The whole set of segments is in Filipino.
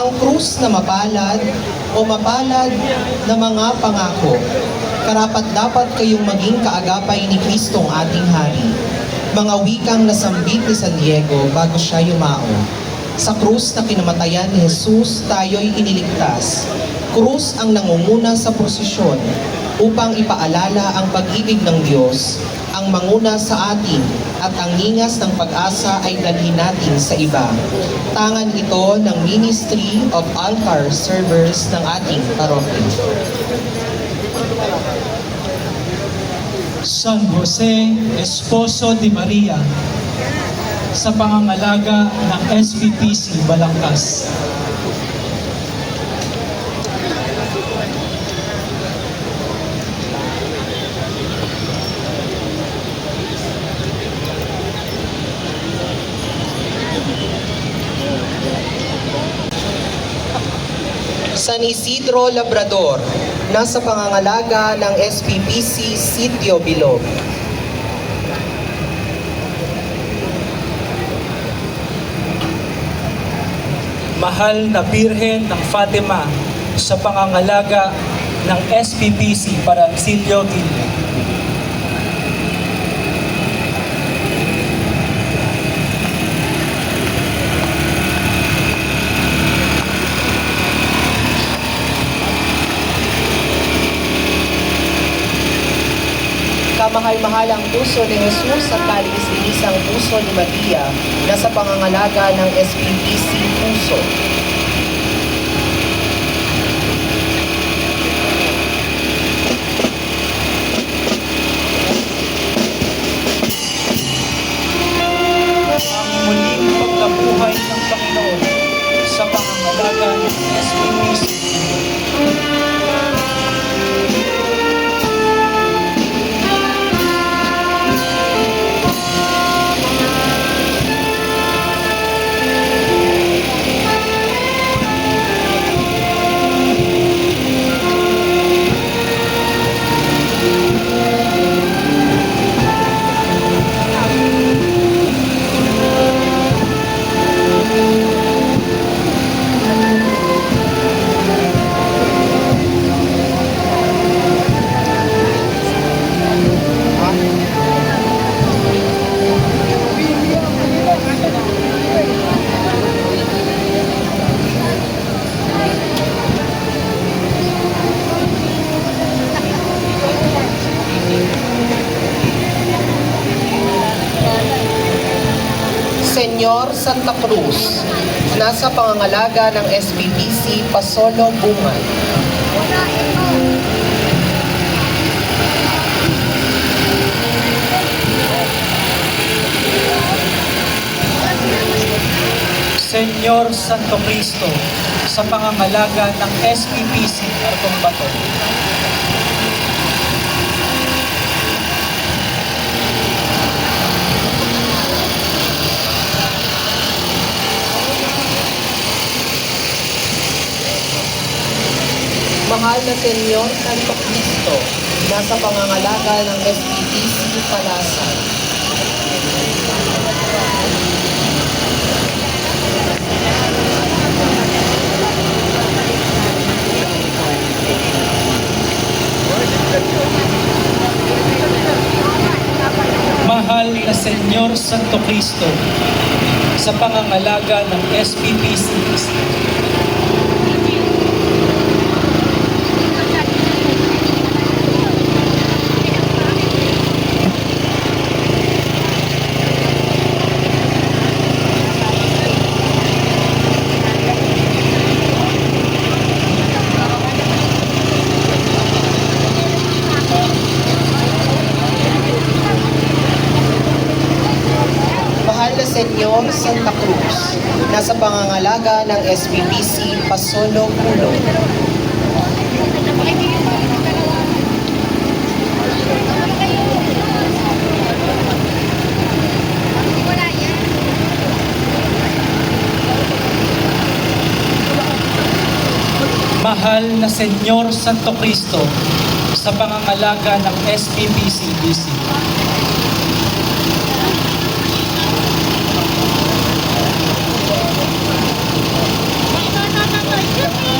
ang krus na mapalad o mapalad na mga pangako. Karapat dapat kayong maging kaagapay ni Kristong ating Hari. Mga wikang nasambit ni San Diego bago siya yumao. Sa krus na kinamatayan ni Jesus, tayo'y iniligtas. Krus ang nangunguna sa prosesyon upang ipaalala ang pag-ibig ng Diyos, ang manguna sa atin at ang ningas ng pag-asa ay dalhin natin sa iba. Tangan ito ng Ministry of Altar Servers ng ating parokya. San Jose Esposo de Maria sa pangangalaga ng SPPC Balangkas. San Isidro Labrador, nasa pangangalaga ng SPPC Sitio Bilog. Mahal na Birhen ng Fatima sa pangangalaga ng SPPC Parancillo Quillo. Kamahal-mahal ang puso ni Jesus at kaligis-linis ang puso ni Maria na sa pangangalaga ng SPPC Puso. Santa Cruz, nasa pangangalaga ng SPPC Pasolo Bungay. Senyor Santo Cristo sa pangangalaga ng SPPC Artong Bato. Mahal na Senyor Santo Cristo, nasa pangangalaga ng SPPC Palasan. Mahal na Senyor Santo Cristo sa pangangalaga ng SPPC Mahal na Senyor Santa Cruz, nasa pangangalaga ng SPPC Pasolo Pulo. Mahal na Senyor Santo Cristo sa pangangalaga ng SPPCBC. Ito, ito, ito.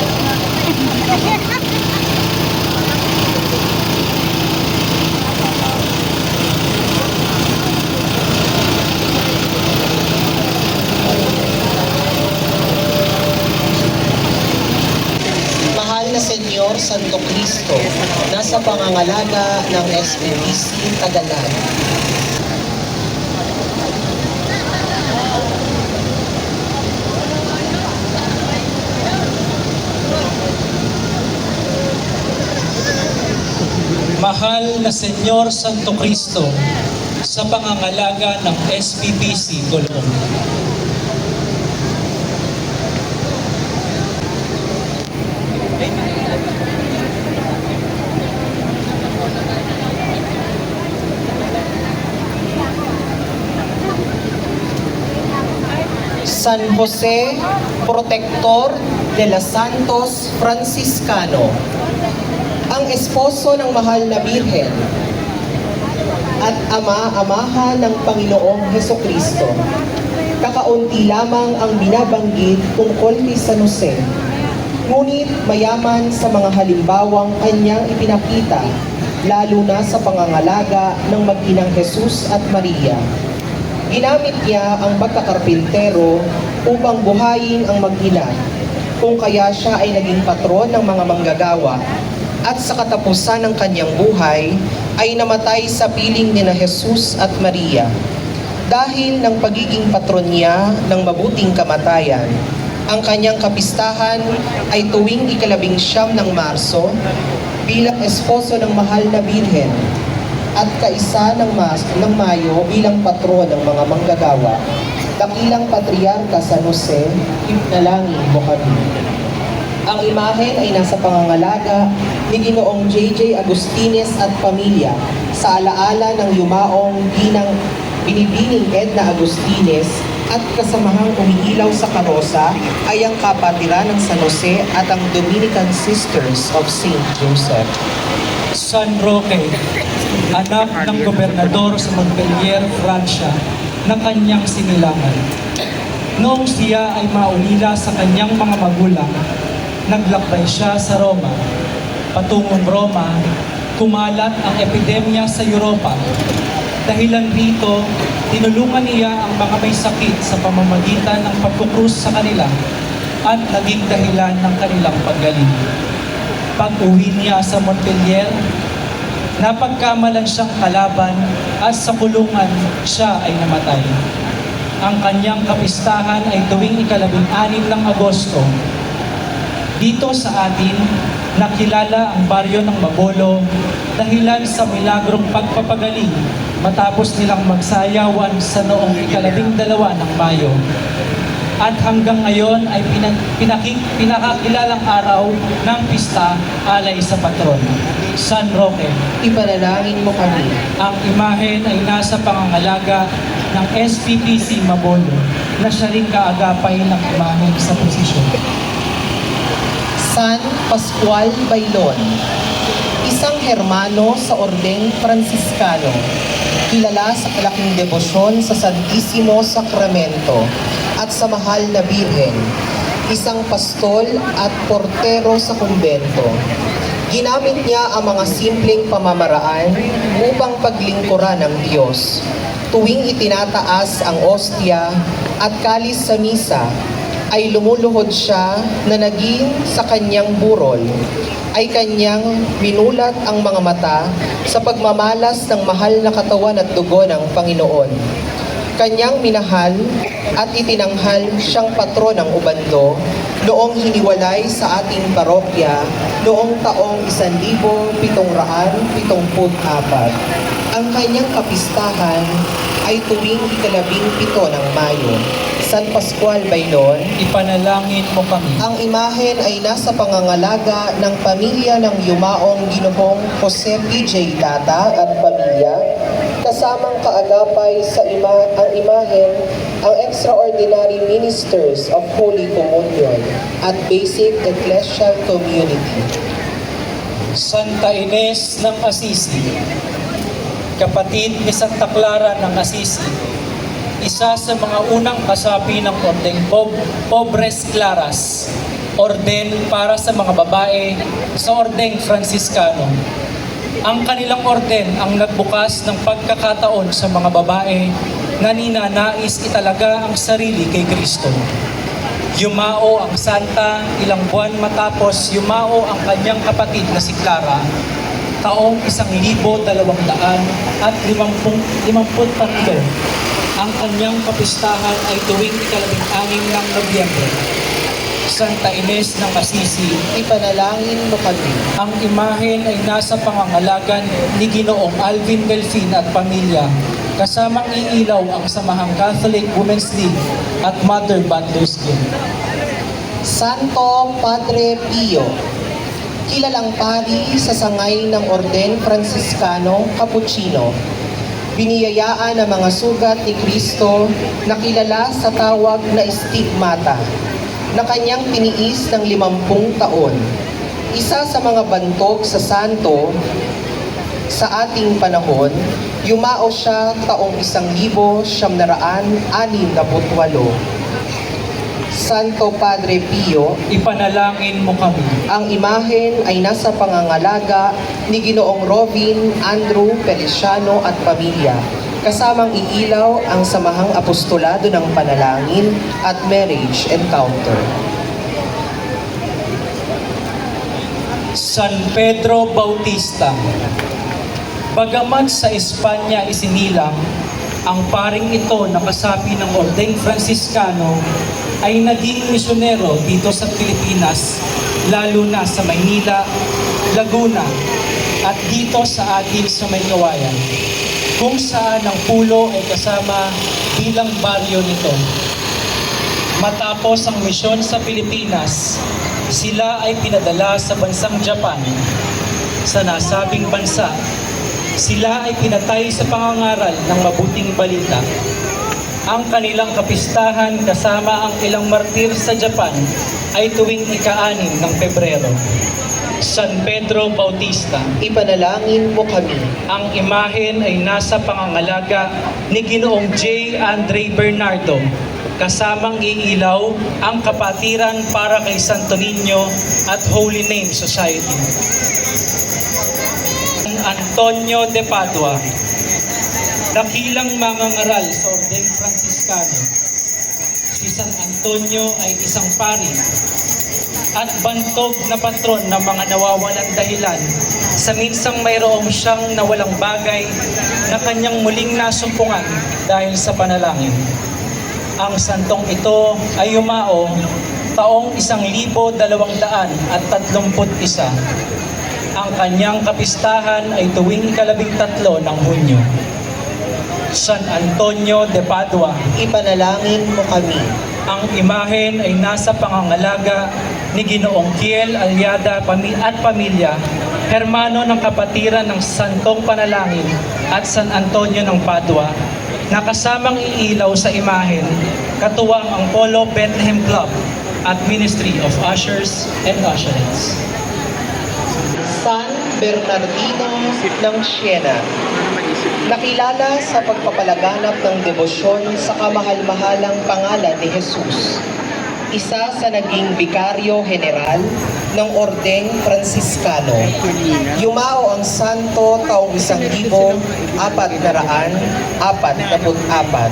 Santo Cristo na sa pangangalaga ng SBBC Tagalan. Mahal na Senyor Santo Cristo, sa pangangalaga ng SPPC Gulong. San Jose Protector de los Santos Franciscano, ang esposo ng mahal na Birhen at ama-amahan ng Panginoong Heso Kristo. Kakaunti lamang ang binabanggit tungkol kay San Jose, ngunit mayaman sa mga halimbawang kanyang ipinakita, lalo na sa pangangalaga ng mag-inang Jesus at Maria. Ginamit niya ang pagkakarpintero upang buhayin ang mag-ina, kung kaya siya ay naging patron ng mga manggagawa at sa katapusan ng kanyang buhay ay namatay sa piling ni na Jesus at Maria. Dahil ng pagiging patron niya ng mabuting kamatayan, ang kanyang kapistahan ay tuwing ikalabing siyam ng Marso bilang esposo ng mahal na Birhen at kaisa ng, mas, ng Mayo bilang patron ng mga manggagawa. Dakilang Patriarka San Jose, ipnalangin mo kami. Ang imahen ay nasa pangangalaga ni Ginoong J.J. Agustines at pamilya sa alaala ng yumaong ginang binibining Edna Agustines at kasamahang umiilaw sa karosa ay ang kapatira ng San Jose at ang Dominican Sisters of St. Joseph. San Roque, anak ng gobernador sa Montpellier, Francia, na kanyang sinilangan. Noong siya ay maulila sa kanyang mga magulang, naglakbay siya sa Roma. Patungong Roma, kumalat ang epidemya sa Europa. Dahilan rito, tinulungan niya ang mga may sakit sa pamamagitan ng pagkukrus sa kanila at naging dahilan ng kanilang paggaling. Pag-uwi niya sa Montpellier, napagkamalan siyang kalaban at sa kulungan siya ay namatay. Ang kanyang kapistahan ay tuwing ikalabing anim ng Agosto. Dito sa atin, nakilala ang baryo ng Mabolo dahilan sa milagrong pagpapagaling matapos nilang magsayawan sa noong ikalabing dalawa ng Mayo at hanggang ngayon ay pinak pinaki, pinakakilalang araw ng pista alay sa patron, San Roque. Ipanalangin mo kami. Ang imahen ay nasa pangangalaga ng SPPC Mabolo na siya rin kaagapay ng imahen sa posisyon. San Pascual Bailon, isang Hermano sa Ordeng Franciscano, kilala sa kalaking debosyon sa Santisimo Sacramento at sa mahal na Birhen, isang pastol at portero sa kumbento. Ginamit niya ang mga simpleng pamamaraan upang paglingkuran ng Diyos. Tuwing itinataas ang ostya at kalis sa misa, ay lumuluhod siya na naging sa kanyang burol ay kanyang minulat ang mga mata sa pagmamalas ng mahal na katawan at dugo ng Panginoon. Kanyang minahal at itinanghal siyang patron ng ubando noong hiniwalay sa ating parokya noong taong 1774. Ang kanyang kapistahan ay tuwing ikalabing pito ng Mayo. San Pascual Bailon, Ipanalangin mo kami. ang imahen ay nasa pangangalaga ng pamilya ng yumaong ginoong Jose P.J. Data at pamilya. Kasamang kaagapay sa ima ang imahen ang extraordinary ministers of Holy Communion at basic ecclesial community. Santa Ines ng Assisi, kapatid ni Santa Clara ng Assisi, isa sa mga unang kasapi ng Ordeng Pob Pobres Claras, orden para sa mga babae sa Ordeng Franciscano. Ang kanilang orden ang nagbukas ng pagkakataon sa mga babae na ninanais italaga ang sarili kay Kristo. Yumao ang santa ilang buwan matapos yumao ang kanyang kapatid na si Clara taong isang libo dalawang daan at limampung, limamput tatlo. Ang kanyang kapistahan ay tuwing ikalabing anim ng Nobyembre. Santa Ines ng Assisi, Ipanalangin mo kami. ang imahen ay nasa pangangalagan ni Ginoong Alvin Delfin at pamilya. Kasamang iilaw ang Samahang Catholic Women's League at Mother Butler's Guild. Santo Padre Pio, kilalang pari sa sangay ng Orden Franciscano Cappuccino. Biniyayaan ang mga sugat ni Kristo na kilala sa tawag na stigmata na kanyang tiniis ng limampung taon. Isa sa mga bantog sa santo sa ating panahon, yumao siya taong isang libo siyam na raan anim na putwalo. Santo Padre Pio, Ipanalangin mo kami. ang imahen ay nasa pangangalaga ni Ginoong Robin, Andrew, Feliciano at pamilya. Kasamang iilaw ang samahang apostolado ng panalangin at marriage encounter. San Pedro Bautista. Bagamat sa Espanya isinilang, ang paring ito na kasapi ng Ordeng Franciscano ay naging misyonero dito sa Pilipinas, lalo na sa Maynila, Laguna, at dito sa atin sa may kung saan ang pulo ay kasama bilang baryo nito. Matapos ang misyon sa Pilipinas, sila ay pinadala sa bansang Japan. Sa nasabing bansa, sila ay pinatay sa pangangaral ng mabuting balita. Ang kanilang kapistahan kasama ang ilang martir sa Japan ay tuwing ika-anim ng Pebrero. San Pedro Bautista. Ipanalangin mo kami. Ang imahen ay nasa pangangalaga ni Ginoong J. Andre Bernardo. Kasamang iilaw ang kapatiran para kay Santo Niño at Holy Name Society. Antonio de Padua. Dakilang mangangaral sa Ordeng Franciscano. Si San Antonio ay isang pari at bantog na patron ng mga nawawalang dahilan sa minsang mayroong siyang nawalang bagay na kanyang muling nasumpungan dahil sa panalangin. Ang santong ito ay yumao taong isang libo dalawang daan at tatlumput isa. Ang kanyang kapistahan ay tuwing ikalabing tatlo ng Hunyo. San Antonio de Padua, Ipanalangin mo kami. ang imahen ay nasa pangangalaga ni Ginoong Kiel Aliada pami at pamilya, hermano ng kapatiran ng Santong Panalangin at San Antonio ng Padua, na kasamang iilaw sa imahen, katuwang ang Polo Bethlehem Club at Ministry of Ushers and Usherettes. San Bernardino ng Siena. Nakilala sa pagpapalaganap ng debosyon sa kamahal-mahalang pangalan ni Jesus. Isa sa naging bikaryo general ng Ordeng Franciscano. Yumao ang santo taong isang libo, apat na raan, apat na apat.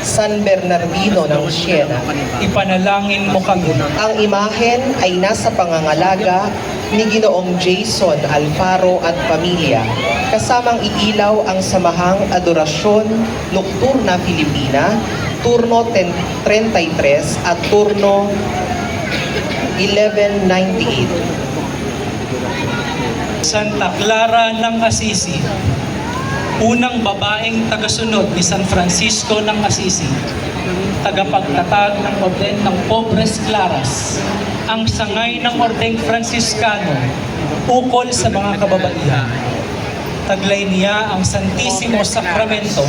San Bernardino ng Siena. Ipanalangin mo kami. Ang imahen ay nasa pangangalaga ni Ginoong Jason Alfaro at pamilya. Kasamang iilaw ang samahang adorasyon Nocturna Filipina, turno 10 33 at turno 1198. Santa Clara ng Assisi, unang babaeng tagasunod ni San Francisco ng Assisi, tagapagtatag ng Orden ng Pobres Claras, ang sangay ng Ordeng Franciscano, ukol sa mga kababaihan. Taglay niya ang Santissimo Sacramento,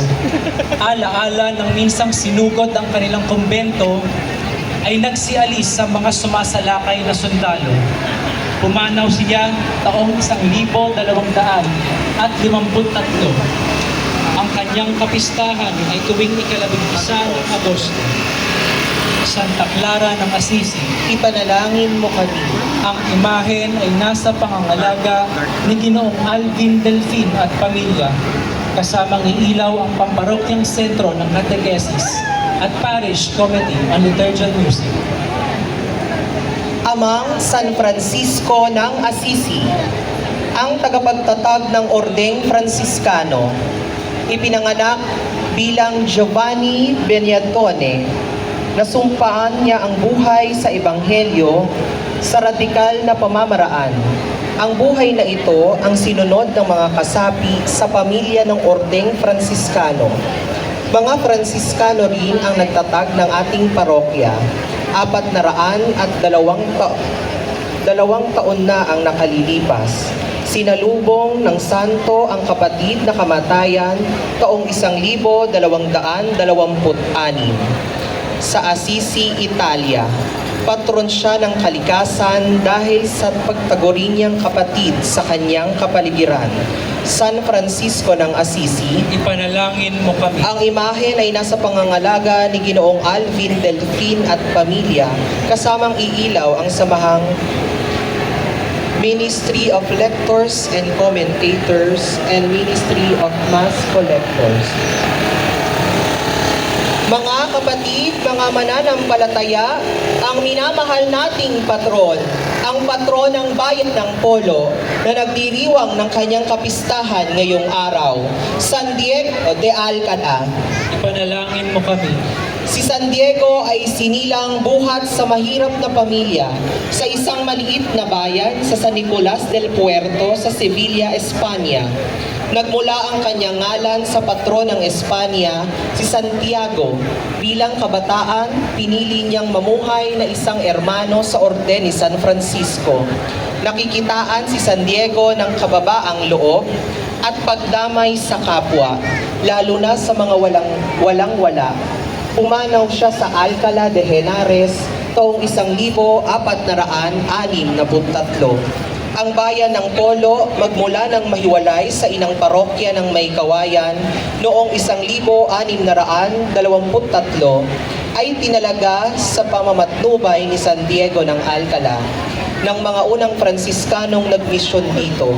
alaala ng minsang sinugod ang kanilang kumbento ay nagsialis sa mga sumasalakay na sundalo. Pumanaw siya taong isang libo dalawang daan at limamput tatlo. Ang kanyang kapistahan ay tuwing ikalabing isa ng Agosto. Santa Clara ng Assisi, Ipanalangin mo kami. ang imahen ay nasa pangangalaga ni Ginoong Alvin Delfin at pamilya. Kasamang iilaw ang pamparokyang sentro ng catechesis at parish committee on liturgical music. Amang San Francisco ng Assisi, ang tagapagtatag ng Ordeng Franciscano. Ipinanganak bilang Giovanni Beniatone. Nasumpaan niya ang buhay sa Ebanghelyo sa radikal na pamamaraan. Ang buhay na ito ang sinunod ng mga kasapi sa pamilya ng Ordeng Franciscano. Mga Franciscano rin ang nagtatag ng ating parokya. Apat na raan at dalawang, ta- dalawang taon na ang nakalilipas. Sinalubong ng santo ang kapatid na kamatayan taong isang libo dalawang daan dalawamput anim sa Assisi, Italia. Patron siya ng kalikasan dahil sa pagtaguri niyang kapatid sa kanyang kapaligiran. San Francisco ng Assisi, Ipanalangin mo kami. ang imahen ay nasa pangangalaga ni Ginoong Alvin Delfin at pamilya, kasamang iilaw ang samahang Ministry of Lectors and Commentators and Ministry of Mass Collectors. Mga kapatid, mga mananampalataya, ang minamahal nating patron, ang patron ng bayan ng Polo na nagdiriwang ng kanyang kapistahan ngayong araw, San Diego de Alcala. Ipanalangin mo kami. Si San Diego ay sinilang buhat sa mahirap na pamilya sa isang maliit na bayan sa San Nicolas del Puerto sa Sevilla, Espanya. Nagmula ang kanyang ngalan sa patron ng Espanya, si Santiago. Bilang kabataan, pinili niyang mamuhay na isang ermano sa Orden ni San Francisco. Nakikitaan si San Diego ng kababaang loob at pagdamay sa kapwa, lalo na sa mga walang walang wala. Pumanaw siya sa Alcala de Henares taong 1463 ang bayan ng Polo magmula ng mahiwalay sa inang parokya ng May Kawayan noong isang libo anim na raan dalawamput tatlo ay tinalaga sa pamamatnubay ni San Diego ng Alcala ng mga unang Fransiskanong nagmisyon dito.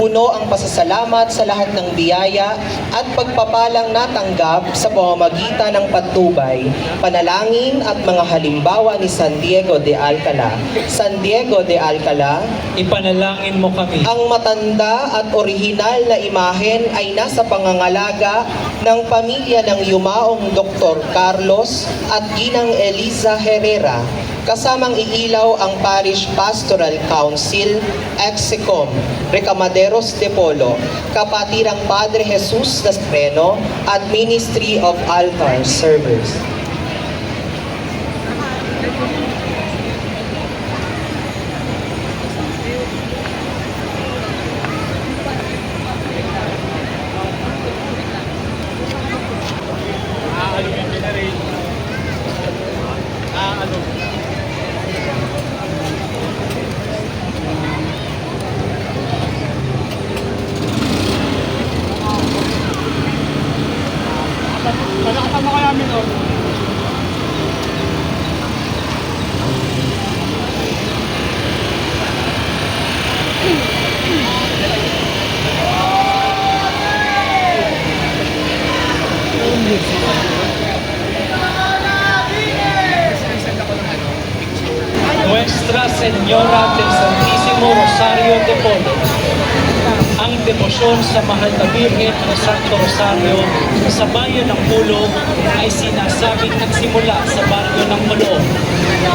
Puno ang pasasalamat sa lahat ng biyaya at pagpapalang natanggap sa pamamagitan ng patnubay, panalangin at mga halimbawa ni San Diego de Alcala. San Diego de Alcala, Ipanalangin mo kami. ang matanda at orihinal na imahen ay nasa pangangalaga ng pamilya ng yumaong Dr. Carlos at Ginang Eliza Herrera. Kasamang iilaw ang Parish Pastoral Council, Execom, Recamaderos de Polo, Kapatirang Padre Jesus Nastreno at Ministry of Altar Servers. Nakasama ka namin, oh. Nuestra Señora del Santísimo Rosario de Polo. Ang debosyon sa mahal na Birhen ng Santo Rosario sa bayan ng Pulo ay sinasabing nagsimula sa baryo ng Mulo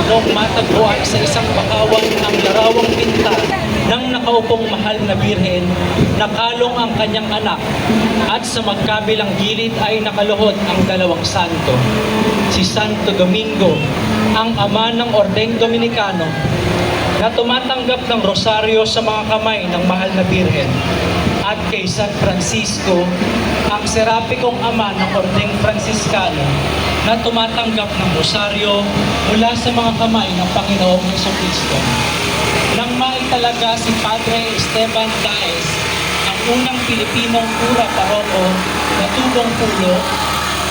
noong matagpuan sa isang bakawan ang larawang pinta ng nakaupong mahal na Birhen, nakalong ang kanyang anak at sa magkabilang gilid ay nakaluhod ang dalawang santo. Si Santo Domingo, ang ama ng Ordeng Dominicano, na tumatanggap ng rosaryo sa mga kamay ng mahal na Birhen. At kay San Francisco, ang serapikong ama ng Ordeng Franciscano na tumatanggap ng rosaryo mula sa mga kamay ng Panginoong Heso Kristo. Nang maitalaga si Padre Esteban Daes, ang unang Pilipinong pura paroko na tubong pulo,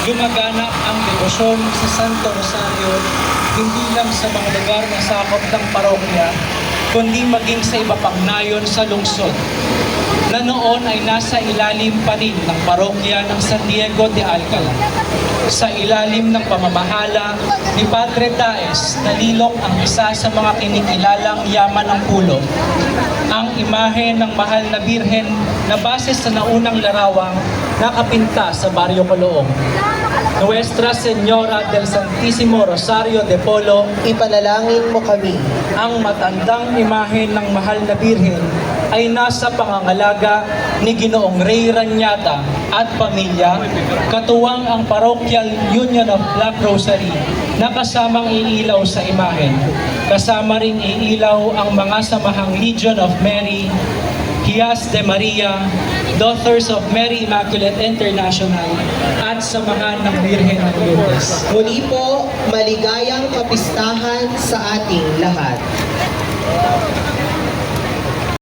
gumaganap ang debosyon sa Santo Rosario hindi lang sa mga lugar na sakop ng parokya, kundi maging sa iba pang nayon sa lungsod. na noon ay nasa ilalim pa rin ng parokya ng San Diego de Alcala. Sa ilalim ng pamamahala ni Padre Daes, nalilok ang isa sa mga kinikilalang yaman ng pulo, ang imahe ng mahal na birhen na base sa naunang larawang nakapinta sa Barrio Coloong. Nuestra Señora del Santísimo Rosario de Polo Ipanalangin mo kami. ang matandang imahe ng mahal na birhen ay nasa pangangalaga ni Ginoong Ray Ranyata at pamilya, katuwang ang Parochial Union of Black Rosary na kasamang iilaw sa imahe. Kasama ring iilaw ang mga samahang Legion of Mary, Hias de Maria, Daughters of Mary Immaculate International, at sa mga ng Birhen ng Lourdes. Muli po, maligayang kapistahan sa ating lahat.